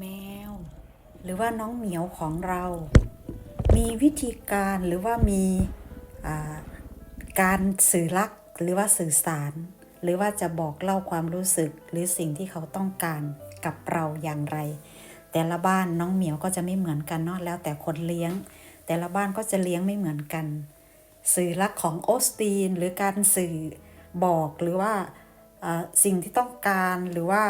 แมว หรือว่าน้องเหมียวของเรา มีวิธีการหรือว่ามีการสื่อรักหรือว่าสื่อสาร หรือว่าจะบอกเล่าความรู้สึกหรือสิ่งที่เขาต้องการกับเราอย่างไร แต่ละบ้านน้องเหมียวก็จะไม่เหมือนกันเนาะแล้วแต่คนเลี้ยง แต่ละบ้านก็จะเลี้ยงไม่เหมือนกัน สื่อรักของโอสตีน หรือการสื่อบอกหรือว่าสิ่งที่ต้องการหรือว่า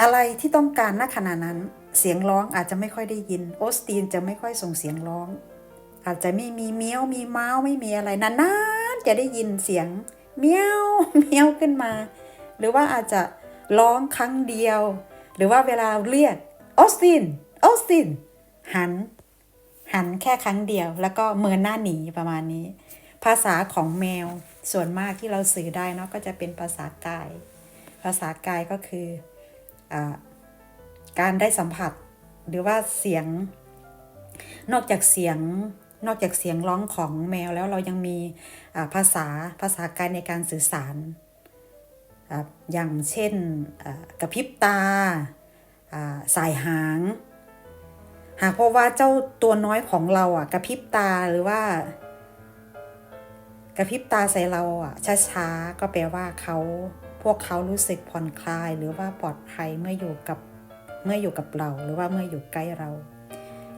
อะไรที่ต้องการณขณะนั้น เสียงร้องอาจจะไม่ค่อยได้ยิน โอสตีนจะไม่ค่อยส่งเสียงร้อง อาจจะไม่มีเมี้ยวมีเมาส์ไม่มีอะไรนานๆจะได้ยินเสียงเมี้ยวเมี้ยวขึ้นมา หรือว่าอาจจะร้องครั้งเดียว หรือว่าเวลาเรียกออสตินออสตินหัน หันแค่ครั้งเดียว แล้วก็เมินหน้าหนีประมาณนี้ ภาษาของแมวส่วนมากที่เราสื่อได้เนาะก็จะเป็นภาษากาย ภาษากายก็คือ การได้สัมผัสหรือว่าเสียงนอกจากเสียงนอกจากเสียงร้องของแมวแล้วเรายังมีภาษาภาษากายในการสื่อสาร อย่างเช่นกระพริบตา สายหาง หากเพราะว่าเจ้าตัวน้อยของเราอะกระพริบตาหรือว่ากระพริบตาใส่เราอะช้าๆก็แปลว่าเขา พวกเขารู้สึกผ่อนคลายหรือว่าปลอดภัยเมื่ออยู่กับเมื่ออยู่กับเราหรือว่าเมื่ออยู่ใกล้เรา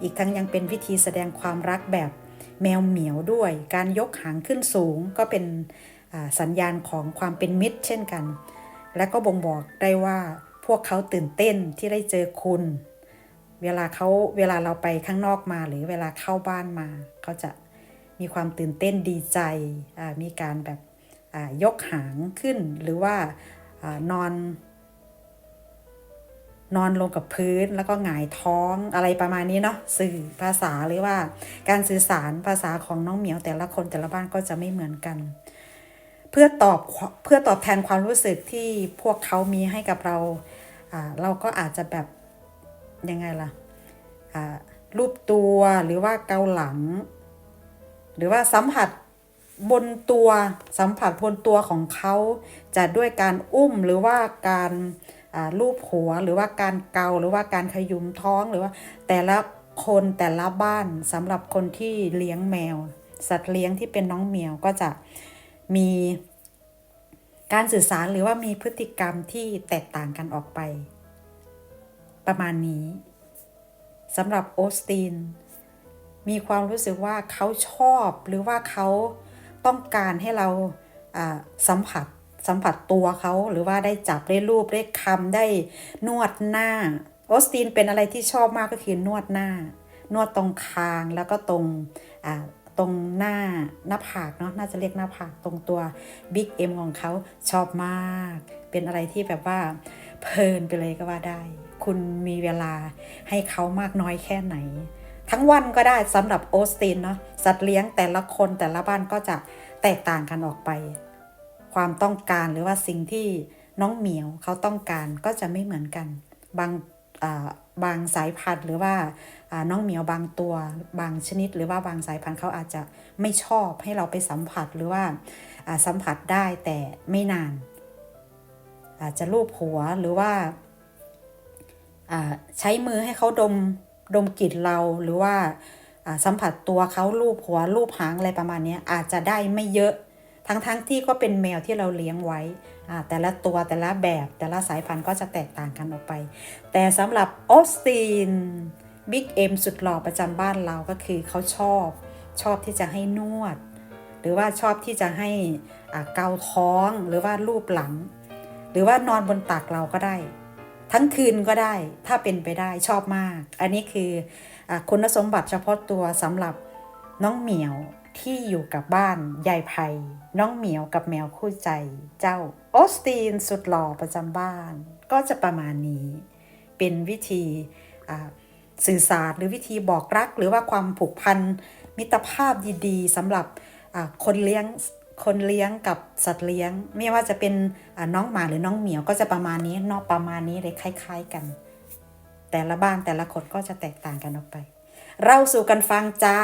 อีกทั้งยังเป็นวิธีแสดงความรักแบบแมวเหมียวด้วย การยกหางขึ้นสูงก็เป็นสัญญาณของความเป็นมิตร เช่นกัน และก็บ่งบอกได้ว่าพวกเขาตื่นเต้นที่ได้เจอคุณ เวลาเขาเวลาเราไปข้างนอกมาหรือเวลาเข้าบ้านมา เขาจะมีความตื่นเต้นดีใจมีการแบบ ยกหางขึ้นหรือว่าอนอน นอนลงกับพื้นแล้วก็หงายท้องอะไรประมาณนี้เนาะสื่อภาษาหรือว่าการสื่อสารภาษาของน้องเหมียวแต่ละคนแต่ละบ้านก็จะไม่เหมือนกัน เพื่อตอบเพื่อตอบแทนความรู้สึกที่พวกเขามีให้กับเราเราก็อาจจะแบบยังไงล่ะรูปตัวหรือว่าเกาหลัง หรือว่าสัมผัส บนตัวสัมผัสบนตัวของเขาจะด้วยการอุ้มหรือว่าการลูบหัวหรือว่าการเกาหรือว่าการขยุมท้องหรือว่า แต่ละคนแต่ละบ้านสำหรับคนที่เลี้ยงแมว สัตว์เลี้ยงที่เป็นน้องเหมียวก็จะมีการสื่อสารหรือว่ามีพฤติกรรมที่แตกต่างกันออกไป ประมาณนี้สำหรับโอสตินมีความรู้สึกว่าเขาชอบหรือว่าเขา ต้องการให้เราสัมผัสสัมผัสตัวเขาหรือว่าได้จับได้รูปได้คำได้นวดหน้าออสตินเป็นอะไรที่ชอบมากก็คือนวดหน้า นวดตรงคางแล้วก็ตรงตรงหน้าหน้าผากเนาะน่าจะเรียกหน้าผากตรงตัวบิ๊กเอ็มของเขาชอบมาก เป็นอะไรที่แบบว่าเพลินไปเลยก็ว่าได้ คุณมีเวลาให้เขามากน้อยแค่ไหน ทั้งวันก็ได้สำหรับโอสตินเนาะสัตว์เลี้ยงแต่ละคนแต่ละบ้านก็จะแตกต่างกันออกไป ความต้องการหรือว่าสิ่งที่น้องเหมียวเขาต้องการก็จะไม่เหมือนกัน บางบางสายพันธุ์หรือว่าน้องเหมียวบางตัว บางชนิด หรือว่าบางสายพันธุ์เขาอาจจะไม่ชอบให้เราไปสัมผัสหรือว่าสัมผัสได้แต่ไม่นาน อาจจะลูบหัวหรือว่าใช้มือให้เขาดม ดมกลิ่นเราหรือว่าสัมผัสตัวเขาลูบหัวลูบหางอะไรประมาณนี้อาจจะได้ไม่เยอะทั้งๆทที่ก็เป็นแมวที่เราเลี้ยงไว้ แต่ละตัวแต่ละแบบแต่ละสายพันธุ์ก็จะแตกต่างกันออกไป แต่สำหรับออสตินบิ๊กเอ็มสุดหล่อประจำบ้านเราก็คือเขาชอบชอบที่จะให้นวด หรือว่าชอบที่จะให้เกาท้องหรือว่าลูบหลัง หรือว่านอนบนตักเราก็ได้ ทั้งคืนก็ได้ถ้าเป็นไปได้ชอบมาก อันนี้คืออคุณสมบัติเฉพาะตัวสำหรับน้องเหมียวที่อยู่กับบ้านยายไพน้องเหมียวกับแมวคู่ใจ เจ้าออสตินสุดหล่อประจำบ้าน ก็จะประมาณนี้ เป็นวิธีสื่อสารหรือวิธีบอกรัก หรือว่าความผูกพันมิตรภาพดีๆสำหรับคนเลี้ยง คนเลี้ยงกับสัตว์เลี้ยง ไม่ว่าจะเป็นน้องหมาหรือน้องเหมียวก็จะประมาณนี้นอกประมาณนี้เลยคล้าย ๆกัน แต่ละบ้านแต่ละคนก็จะแตกต่างกันออกไป เราสู่กันฟังจ้า